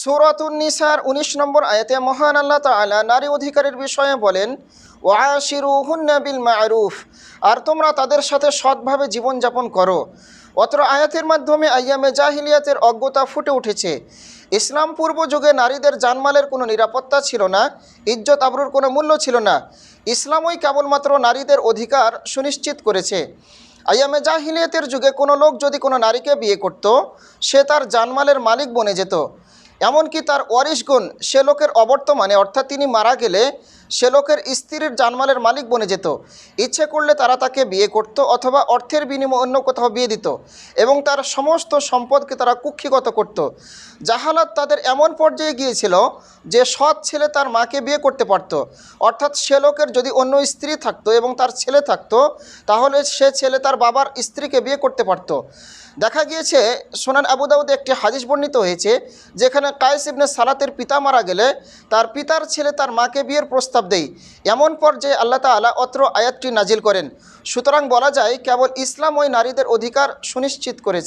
সুরাতুন্নিসার উনিশ নম্বর আয়াতে মহান আল্লাহ তাআলা নারী অধিকারের বিষয়ে বলেন, ওয়াশিরুহুন্না বিল মারুফ আর তোমরা তাদের সাথে সৎভাবে জীবনযাপন করো। অত্র আয়াতের মাধ্যমে আইয়ামে জাহিলিয়াতের অজ্ঞতা ফুটে উঠেছে। ইসলাম পূর্ব যুগে নারীদের জানমালের কোনো নিরাপত্তা ছিল না, ইজ্জত আবরুর কোনো মূল্য ছিল না। ইসলামই কেবলমাত্র নারীদের অধিকার সুনিশ্চিত করেছে। আইয়ামে জাহিলিয়াতের যুগে কোনো লোক যদি কোনো নারীকে বিয়ে করত, সে তার জানমালের মালিক বনে যেত। এমনকি তার ওয়ারিশগুণ সে লোকের অবর্তমানে অর্থাৎ তিনি মারা গেলে সে লোকের স্ত্রীর জানমালের মালিক বনে যেত। ইচ্ছে করলে তারা তাকে বিয়ে করত অথবা অর্থের বিনিময়ে অন্য কোথাও বিয়ে দিত এবং তার সমস্ত সম্পদকে তারা কুক্ষিগত করত। জাহালাত তাদের এমন পর্যায়ে গিয়েছিল যে সৎ ছেলে তার মাকে বিয়ে করতে পারত। অর্থাৎ সে লোকের যদি অন্য স্ত্রী থাকতো এবং তার ছেলে থাকতো, তাহলে সে ছেলে তার বাবার স্ত্রীকে বিয়ে করতে পারত। দেখা গিয়েছে, সোনান আবু দাউদে একটি হাদিস বর্ণিত হয়েছে, যেখানে কায়েস ইবনে সালাতের পিতা মারা গেলে তার পিতার ছেলে তার মাকে বিয়ের প্রস্তাব দেয় এমন পর্যায়ে আল্লাহ তালা অত্র আয়াতটি নাজিল করেন। সুতরাং বলা যায়, কেবল ইসলাম ওই নারীদের অধিকার সুনিশ্চিত করেছে।